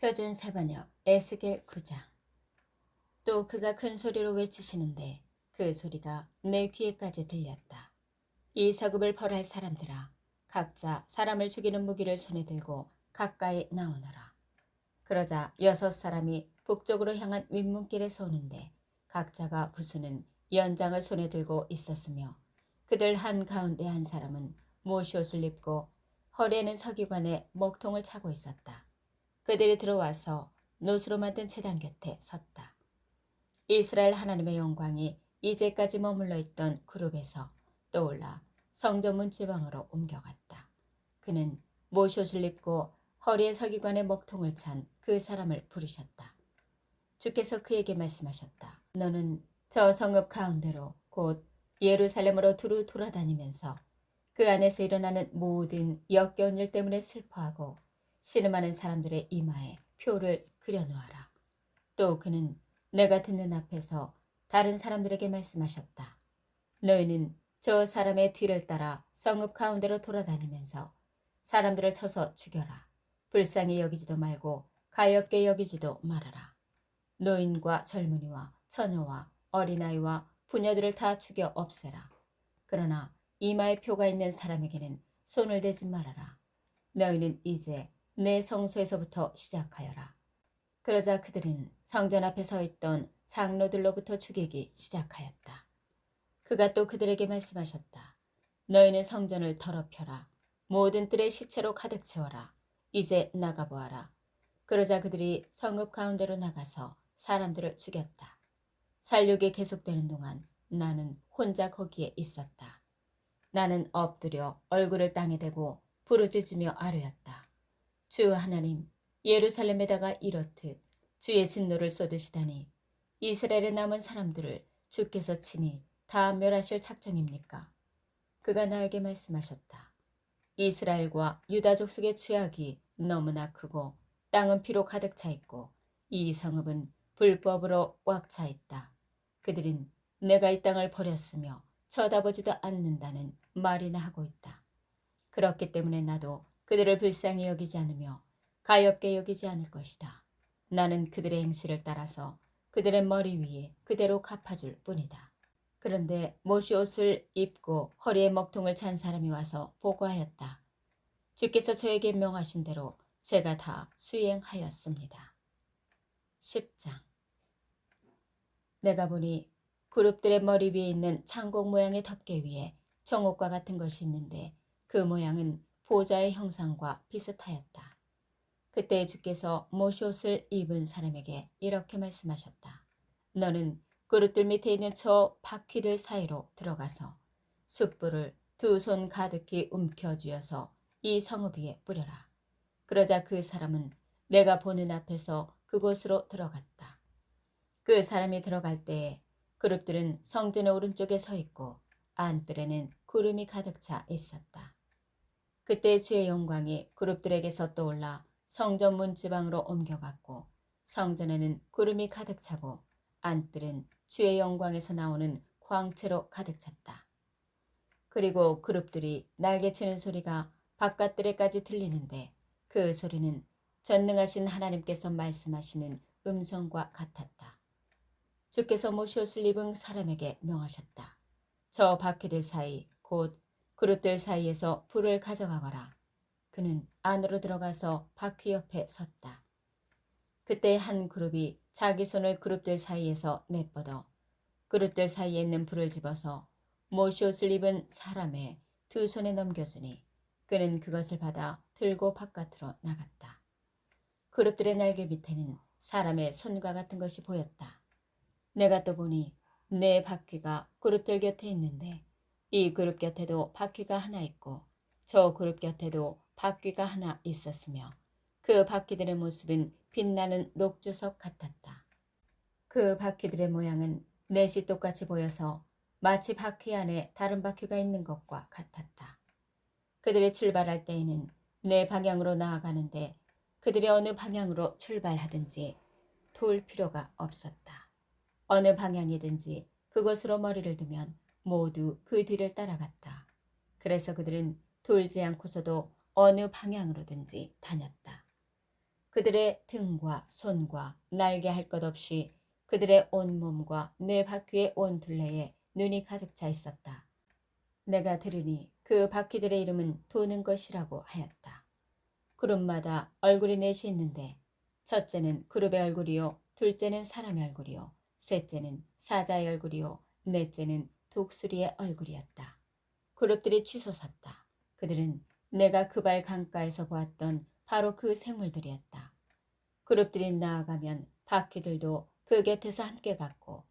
표준 세번역 에스겔 9장 또 그가 큰 소리로 외치시는데 그 소리가 내 귀에까지 들렸다. 이 서급을 벌할 사람들아 각자 사람을 죽이는 무기를 손에 들고 가까이 나오너라. 그러자 여섯 사람이 북쪽으로 향한 윗문길에서 오는데 각자가 부수는 연장을 손에 들고 있었으며 그들 한 가운데 한 사람은 모시옷을 입고 허리에는 서기관에 목통을 차고 있었다. 그들이 들어와서 노수로 만든 제단 곁에 섰다. 이스라엘 하나님의 영광이 이제까지 머물러 있던 그룹에서 떠올라 성전문 지방으로 옮겨갔다. 그는 모시옷을 입고 허리에 서기관에 먹통을 찬 그 사람을 부르셨다. 주께서 그에게 말씀하셨다. 너는 저 성읍 가운데로 곧 예루살렘으로 두루 돌아다니면서 그 안에서 일어나는 모든 역겨운 일 때문에 슬퍼하고 신음하는 사람들의 이마에 표를 그려놓아라. 또 그는 내가 듣는 앞에서 다른 사람들에게 말씀하셨다. 너희는 저 사람의 뒤를 따라 성읍 가운데로 돌아다니면서 사람들을 쳐서 죽여라. 불쌍히 여기지도 말고 가엾게 여기지도 말아라. 노인과 젊은이와 처녀와 어린아이와 부녀들을 다 죽여 없애라. 그러나 이마에 표가 있는 사람에게는 손을 대지 말아라. 너희는 이제 내 성소에서부터 시작하여라. 그러자 그들은 성전 앞에 서 있던 장로들로부터 죽이기 시작하였다. 그가 또 그들에게 말씀하셨다. 너희는 성전을 더럽혀라. 모든 뜰의 시체로 가득 채워라. 이제 나가보아라. 그러자 그들이 성읍 가운데로 나가서 사람들을 죽였다. 살육이 계속되는 동안 나는 혼자 거기에 있었다. 나는 엎드려 얼굴을 땅에 대고 부르짖으며 아뢰었다. 주 하나님, 예루살렘에다가 이렇듯 주의 진노를 쏟으시다니 이스라엘의 남은 사람들을 주께서 친히 다 멸하실 작정입니까? 그가 나에게 말씀하셨다. 이스라엘과 유다 족 속의 죄악이 너무나 크고 땅은 피로 가득 차 있고 이 성읍은 불법으로 꽉 차 있다. 그들은 내가 이 땅을 버렸으며 쳐다보지도 않는다는 말이나 하고 있다. 그렇기 때문에 나도 그들을 불쌍히 여기지 않으며 가엾게 여기지 않을 것이다. 나는 그들의 행실을 따라서 그들의 머리 위에 그대로 갚아줄 뿐이다. 그런데 모시 옷을 입고 허리에 먹통을 찬 사람이 와서 보고하였다. 주께서 저에게 명하신 대로 제가 다 수행하였습니다. 10장 내가 보니 그룹들의 머리 위에 있는 창공 모양의 덮개 위에 정옥과 같은 것이 있는데 그 모양은 보좌의 형상과 비슷하였다. 그때 주께서 모시옷을 입은 사람에게 이렇게 말씀하셨다. 너는 그릇들 밑에 있는 저 바퀴들 사이로 들어가서 숯불을 두 손 가득히 움켜쥐어서 이 성읍 위에 뿌려라. 그러자 그 사람은 내가 보는 앞에서 그곳으로 들어갔다. 그 사람이 들어갈 때에 그룹들은 성전의 오른쪽에 서 있고 안뜰에는 구름이 가득 차 있었다. 그때 주의 영광이 그룹들에게서 떠올라 성전 문 지방으로 옮겨갔고 성전에는 구름이 가득 차고 안뜰은 주의 영광에서 나오는 광채로 가득 찼다. 그리고 그룹들이 날개치는 소리가 바깥들에까지 들리는데 그 소리는 전능하신 하나님께서 말씀하시는 음성과 같았다. 주께서 모시옷을 입은 사람에게 명하셨다. 저 바퀴들 사이 곧 그룹들 사이에서 불을 가져가거라. 그는 안으로 들어가서 바퀴 옆에 섰다. 그때 한 그룹이 자기 손을 그룹들 사이에서 내뻗어 그룹들 사이에 있는 불을 집어서 모시옷을 입은 사람의 두 손에 넘겨주니 그는 그것을 받아 들고 바깥으로 나갔다. 그룹들의 날개 밑에는 사람의 손과 같은 것이 보였다. 내가 또 보니 내 바퀴가 그룹들 곁에 있는데 이 그룹 곁에도 바퀴가 하나 있고 저 그룹 곁에도 바퀴가 하나 있었으며 그 바퀴들의 모습은 빛나는 녹주석 같았다. 그 바퀴들의 모양은 넷이 똑같이 보여서 마치 바퀴 안에 다른 바퀴가 있는 것과 같았다. 그들이 출발할 때에는 내 방향으로 나아가는데 그들이 어느 방향으로 출발하든지 돌 필요가 없었다. 어느 방향이든지 그곳으로 머리를 두면 모두 그 뒤를 따라갔다. 그래서 그들은 돌지 않고서도 어느 방향으로든지 다녔다. 그들의 등과 손과 날개 할 것 없이 그들의 온 몸과 내 바퀴의 온 둘레에 눈이 가득 차 있었다. 내가 들으니 그 바퀴들의 이름은 도는 것이라고 하였다. 그룹마다 얼굴이 넷이 있는데 첫째는 그룹의 얼굴이요 둘째는 사람의 얼굴이요 셋째는 사자의 얼굴이요 넷째는 독수리의 얼굴이었다. 그룹들이 치솟았다. 그들은 내가 그발 강가에서 보았던 바로 그 생물들이었다. 그룹들이 나아가면 바퀴들도 그 곁에서 함께 갔고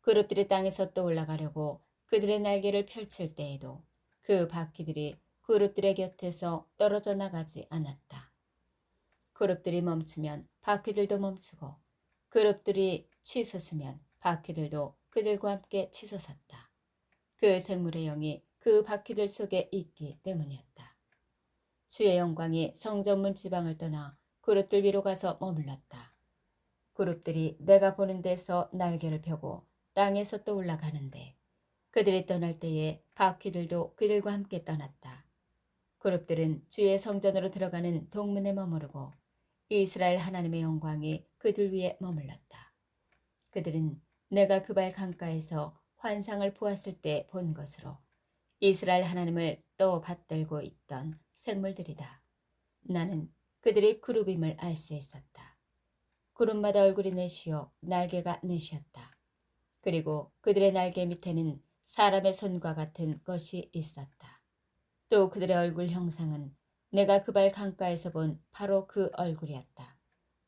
그룹들이 땅에서 또 올라가려고 그들의 날개를 펼칠 때에도 그 바퀴들이 그룹들의 곁에서 떨어져 나가지 않았다. 그룹들이 멈추면 바퀴들도 멈추고 그룹들이 치솟으면 바퀴들도 그들과 함께 치솟았다. 그 생물의 영이 그 바퀴들 속에 있기 때문이었다. 주의 영광이 성전문 지방을 떠나 그룹들 위로 가서 머물렀다. 그룹들이 내가 보는 데서 날개를 펴고 땅에서 또 올라가는데 그들이 떠날 때에 바퀴들도 그들과 함께 떠났다. 그룹들은 주의 성전으로 들어가는 동문에 머무르고 이스라엘 하나님의 영광이 그들 위에 머물렀다. 그들은 내가 그발 강가에서 환상을 보았을 때 본 것으로 이스라엘 하나님을 또 받들고 있던 생물들이다. 나는 그들이 그룹임을 알 수 있었다. 그룹마다 얼굴이 넷이요 날개가 넷이었다. 그리고 그들의 날개 밑에는 사람의 손과 같은 것이 있었다. 또 그들의 얼굴 형상은 내가 그발 강가에서 본 바로 그 얼굴이었다.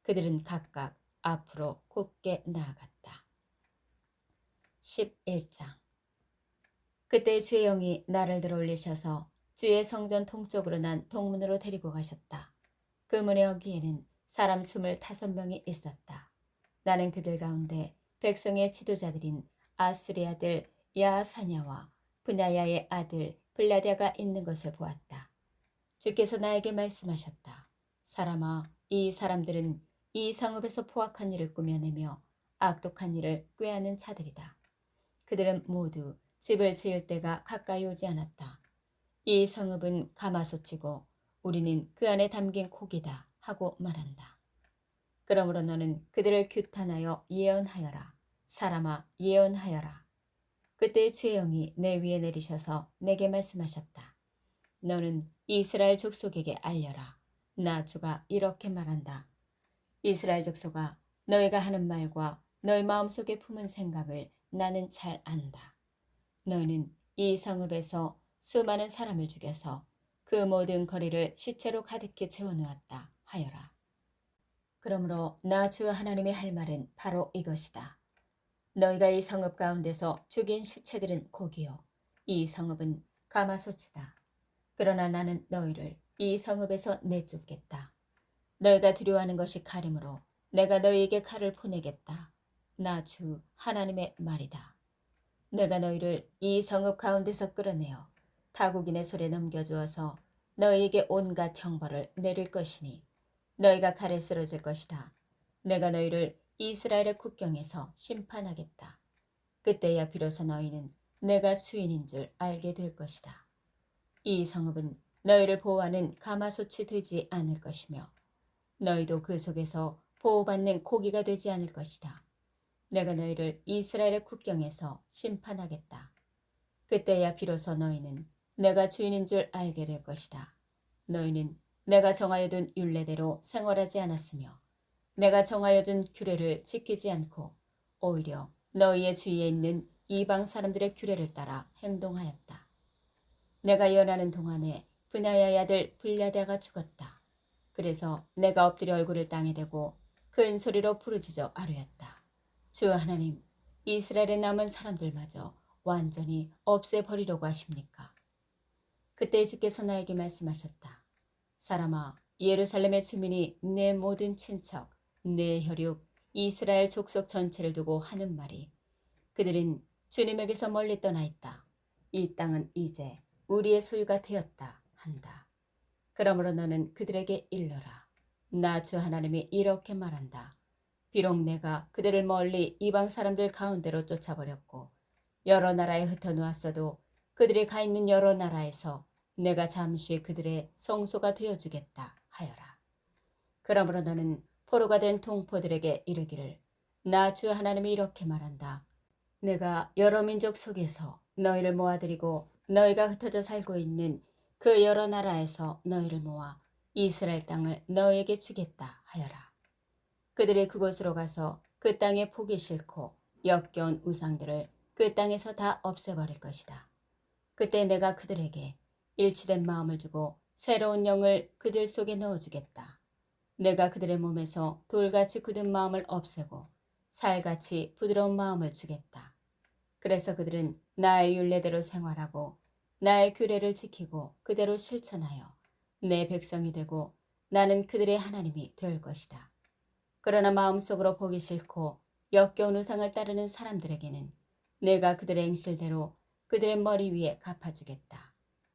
그들은 각각 앞으로 곧게 나아갔다. 11장 그때 주의 영이 나를 들어 올리셔서 주의 성전 통쪽으로 난 동문으로 데리고 가셨다. 그 문의 여기에는 사람 스물다섯 명이 있었다. 나는 그들 가운데 백성의 지도자들인 아수리 아들 야사냐와 분야야의 아들 블라디아가 있는 것을 보았다. 주께서 나에게 말씀하셨다. 사람아, 이 사람들은 이 성읍에서 포악한 일을 꾸며내며 악독한 일을 꾀하는 자들이다. 그들은 모두 집을 지을 때가 가까이 오지 않았다. 이 성읍은 가마솥이고 우리는 그 안에 담긴 고기다 하고 말한다. 그러므로 너는 그들을 규탄하여 예언하여라. 사람아 예언하여라. 그때 주의 영이 내 위에 내리셔서 내게 말씀하셨다. 너는 이스라엘 족속에게 알려라. 나 주가 이렇게 말한다. 이스라엘 족속아 너희가 하는 말과 너희 마음속에 품은 생각을 나는 잘 안다. 너희는 이 성읍에서 수많은 사람을 죽여서 그 모든 거리를 시체로 가득히 채워놓았다 하여라. 그러므로 나 주 하나님의 할 말은 바로 이것이다. 너희가 이 성읍 가운데서 죽인 시체들은 고기요. 이 성읍은 가마솥이다. 그러나 나는 너희를 이 성읍에서 내쫓겠다. 너희가 두려워하는 것이 칼이므로 내가 너희에게 칼을 보내겠다. 나 주 하나님의 말이다. 내가 너희를 이 성읍 가운데서 끌어내어 타국인의 손에 넘겨주어서 너희에게 온갖 형벌을 내릴 것이니 너희가 칼에 쓰러질 것이다. 내가 너희를 이스라엘의 국경에서 심판하겠다. 그때야 비로소 너희는 내가 수인인 줄 알게 될 것이다. 이 성읍은 너희를 보호하는 가마솥이 되지 않을 것이며 너희도 그 속에서 보호받는 고기가 되지 않을 것이다. 내가 너희를 이스라엘의 국경에서 심판하겠다. 그때야 비로소 너희는 내가 주인인 줄 알게 될 것이다. 너희는 내가 정하여 둔 율례대로 생활하지 않았으며 내가 정하여 둔 규례를 지키지 않고 오히려 너희의 주위에 있는 이방 사람들의 규례를 따라 행동하였다. 내가 예언하는 동안에 분야야의 아들 불야다가 죽었다. 그래서 내가 엎드려 얼굴을 땅에 대고 큰 소리로 부르짖어 아뢰었다. 주 하나님, 이스라엘에 남은 사람들마저 완전히 없애버리려고 하십니까? 그때 주께서 나에게 말씀하셨다. 사람아, 예루살렘의 주민이 내 모든 친척, 내 혈육, 이스라엘 족속 전체를 두고 하는 말이 그들은 주님에게서 멀리 떠나 있다. 이 땅은 이제 우리의 소유가 되었다 한다. 그러므로 너는 그들에게 일러라. 나 주 하나님이 이렇게 말한다. 비록 내가 그들을 멀리 이방 사람들 가운데로 쫓아버렸고 여러 나라에 흩어놓았어도 그들이 가 있는 여러 나라에서 내가 잠시 그들의 성소가 되어주겠다 하여라. 그러므로 너는 포로가 된 동포들에게 이르기를 나 주 하나님이 이렇게 말한다. 내가 여러 민족 속에서 너희를 모아들이고 너희가 흩어져 살고 있는 그 여러 나라에서 너희를 모아 이스라엘 땅을 너희에게 주겠다 하여라. 그들이 그곳으로 가서 그 땅에 포기 싫고 역겨운 우상들을 그 땅에서 다 없애버릴 것이다. 그때 내가 그들에게 일치된 마음을 주고 새로운 영을 그들 속에 넣어주겠다. 내가 그들의 몸에서 돌같이 굳은 마음을 없애고 살같이 부드러운 마음을 주겠다. 그래서 그들은 나의 윤례대로 생활하고 나의 규례를 지키고 그대로 실천하여 내 백성이 되고 나는 그들의 하나님이 될 것이다. 그러나 마음속으로 보기 싫고 역겨운 우상을 따르는 사람들에게는 내가 그들의 행실대로 그들의 머리 위에 갚아주겠다.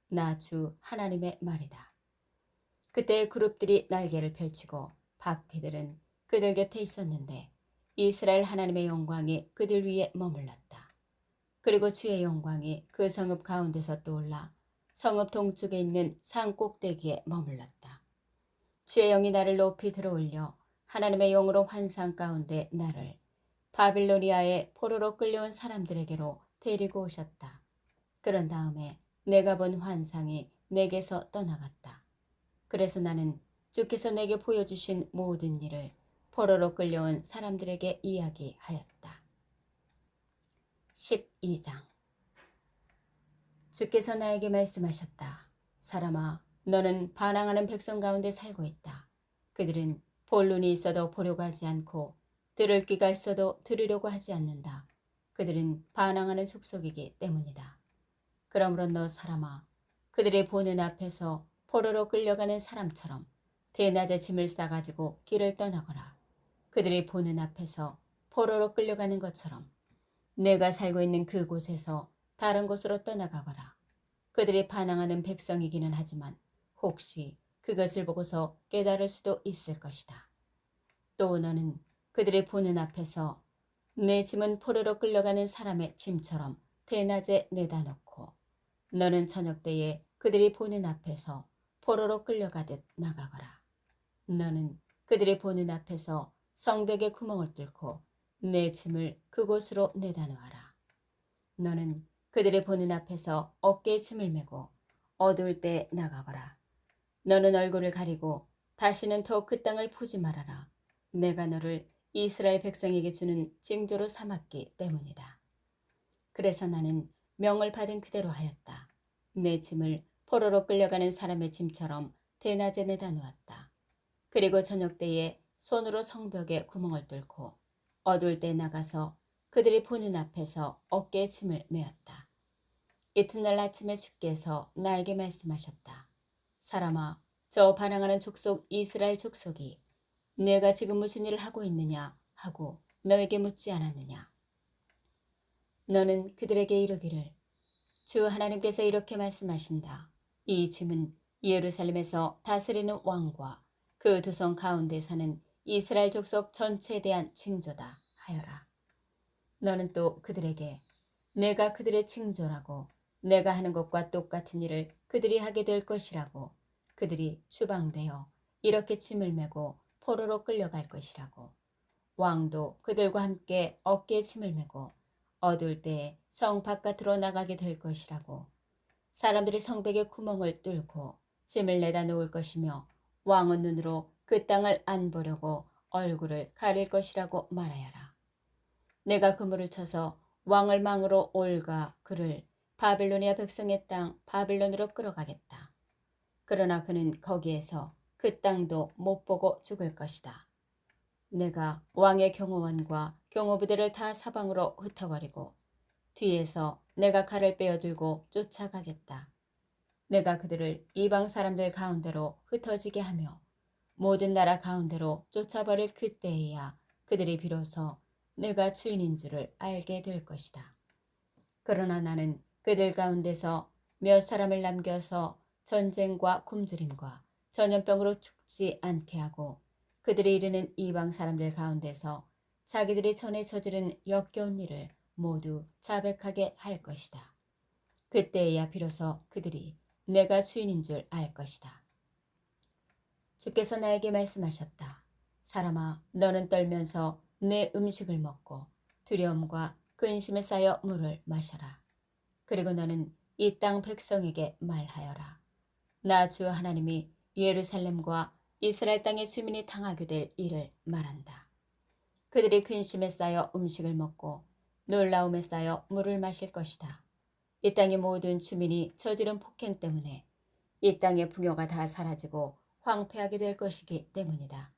나 주 하나님의 말이다. 그때 그룹들이 날개를 펼치고 바퀴들은 그들 곁에 있었는데 이스라엘 하나님의 영광이 그들 위에 머물렀다. 그리고 주의 영광이 그 성읍 가운데서 떠올라 성읍 동쪽에 있는 산 꼭대기에 머물렀다. 주의 영이 나를 높이 들어올려 하나님의 영으로 환상 가운데 나를 바빌로니아의 포로로 끌려온 사람들에게로 데리고 오셨다. 그런 다음에 내가 본 환상이 내게서 떠나갔다. 그래서 나는 주께서 내게 보여주신 모든 일을 포로로 끌려온 사람들에게 이야기하였다. 12장 주께서 나에게 말씀하셨다. 사람아, 너는 반항하는 백성 가운데 살고 있다. 그들은 볼 눈이 있어도 보려고 하지 않고 들을 귀가 있어도 들으려고 하지 않는다. 그들은 반항하는 족속이기 때문이다. 그러므로 너 사람아, 그들이 보는 앞에서 포로로 끌려가는 사람처럼 대낮에 짐을 싸가지고 길을 떠나거라. 그들이 보는 앞에서 포로로 끌려가는 것처럼 내가 살고 있는 그곳에서 다른 곳으로 떠나가거라. 그들이 반항하는 백성이기는 하지만 혹시 그것을 보고서 깨달을 수도 있을 것이다. 또 너는 그들이 보는 앞에서 내 짐은 포로로 끌려가는 사람의 짐처럼 대낮에 내다 놓고 너는 저녁 때에 그들이 보는 앞에서 포로로 끌려가듯 나가거라. 너는 그들이 보는 앞에서 성벽에 구멍을 뚫고 내 짐을 그곳으로 내다 놓아라. 너는 그들이 보는 앞에서 어깨에 짐을 메고 어두울 때 나가거라. 너는 얼굴을 가리고 다시는 더 그 땅을 보지 말아라. 내가 너를 이스라엘 백성에게 주는 징조로 삼았기 때문이다. 그래서 나는 명을 받은 그대로 하였다. 내 짐을 포로로 끌려가는 사람의 짐처럼 대낮에 내다 놓았다. 그리고 저녁 때에 손으로 성벽에 구멍을 뚫고 어두울 때 나가서 그들이 보는 앞에서 어깨에 짐을 메었다. 이튿날 아침에 주께서 나에게 말씀하셨다. 사람아, 저 반항하는 족속 이스라엘 족속이 내가 지금 무슨 일을 하고 있느냐 하고 너에게 묻지 않았느냐. 너는 그들에게 이르기를 주 하나님께서 이렇게 말씀하신다. 이 짐은 예루살렘에서 다스리는 왕과 그두성 가운데 사는 이스라엘 족속 전체에 대한 징조다 하여라. 너는 또 그들에게 내가 그들의 징조라고 내가 하는 것과 똑같은 일을 그들이 하게 될 것이라고. 그들이 추방되어 이렇게 짐을 메고 포로로 끌려갈 것이라고. 왕도 그들과 함께 어깨에 짐을 메고 어두울 때에 성 바깥으로 나가게 될 것이라고. 사람들이 성벽에 구멍을 뚫고 짐을 내다 놓을 것이며 왕은 눈으로 그 땅을 안 보려고 얼굴을 가릴 것이라고 말하여라. 내가 그물을 쳐서 왕을 망으로 올가 그를 바빌로니아 백성의 땅 바빌론으로 끌어가겠다. 그러나 그는 거기에서 그 땅도 못 보고 죽을 것이다. 내가 왕의 경호원과 경호부대를 다 사방으로 흩어버리고 뒤에서 내가 칼을 빼어들고 쫓아가겠다. 내가 그들을 이방 사람들 가운데로 흩어지게 하며 모든 나라 가운데로 쫓아버릴 그때에야 그들이 비로소 내가 주인인 줄을 알게 될 것이다. 그러나 나는 그들 가운데서 몇 사람을 남겨서 전쟁과 굶주림과 전염병으로 죽지 않게 하고 그들이 이르는 이방 사람들 가운데서 자기들이 전에 저지른 역겨운 일을 모두 자백하게 할 것이다. 그때에야 비로소 그들이 내가 주인인 줄 알 것이다. 주께서 나에게 말씀하셨다. 사람아, 너는 떨면서 내 음식을 먹고 두려움과 근심에 쌓여 물을 마셔라. 그리고 너는 이 땅 백성에게 말하여라. 나 주 하나님이 예루살렘과 이스라엘 땅의 주민이 당하게 될 일을 말한다. 그들이 근심에 쌓여 음식을 먹고 놀라움에 쌓여 물을 마실 것이다. 이 땅의 모든 주민이 저지른 폭행 때문에 이 땅의 풍요가 다 사라지고 황폐하게 될 것이기 때문이다.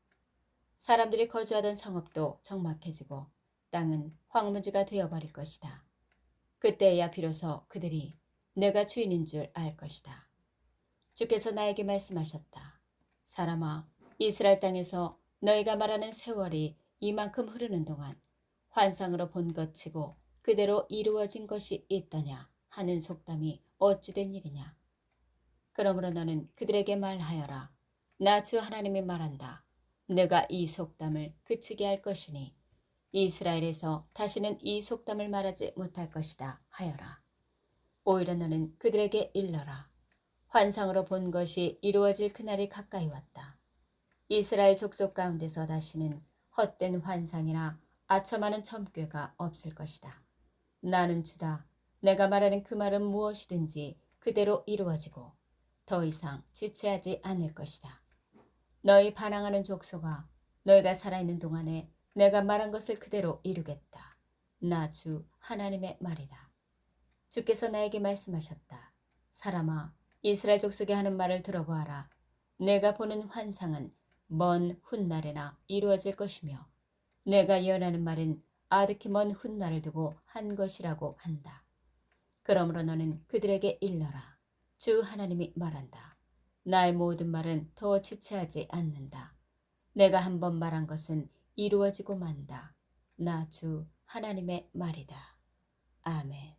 사람들이 거주하던 성읍도 적막해지고 땅은 황무지가 되어버릴 것이다. 그때야 비로소 그들이 내가 주인인 줄 알 것이다. 주께서 나에게 말씀하셨다. 사람아, 이스라엘 땅에서 너희가 말하는 세월이 이만큼 흐르는 동안 환상으로 본 것치고 그대로 이루어진 것이 있더냐 하는 속담이 어찌된 일이냐. 그러므로 너는 그들에게 말하여라. 나 주 하나님이 말한다. 내가 이 속담을 그치게 할 것이니 이스라엘에서 다시는 이 속담을 말하지 못할 것이다 하여라. 오히려 너는 그들에게 일러라. 환상으로 본 것이 이루어질 그날이 가까이 왔다. 이스라엘 족속 가운데서 다시는 헛된 환상이나 아첨하는 점괘가 없을 것이다. 나는 주다. 내가 말하는 그 말은 무엇이든지 그대로 이루어지고 더 이상 지체하지 않을 것이다. 너희 반항하는 족속아, 너희가 살아있는 동안에 내가 말한 것을 그대로 이루겠다. 나 주 하나님의 말이다. 주께서 나에게 말씀하셨다. 사람아, 이스라엘 족속이 하는 말을 들어보아라. 내가 보는 환상은 먼 훗날에나 이루어질 것이며 내가 예언하는 말은 아득히 먼 훗날을 두고 한 것이라고 한다. 그러므로 너는 그들에게 일러라. 주 하나님이 말한다. 나의 모든 말은 더 지체하지 않는다. 내가 한 번 말한 것은 이루어지고 만다. 나 주 하나님의 말이다. 아멘.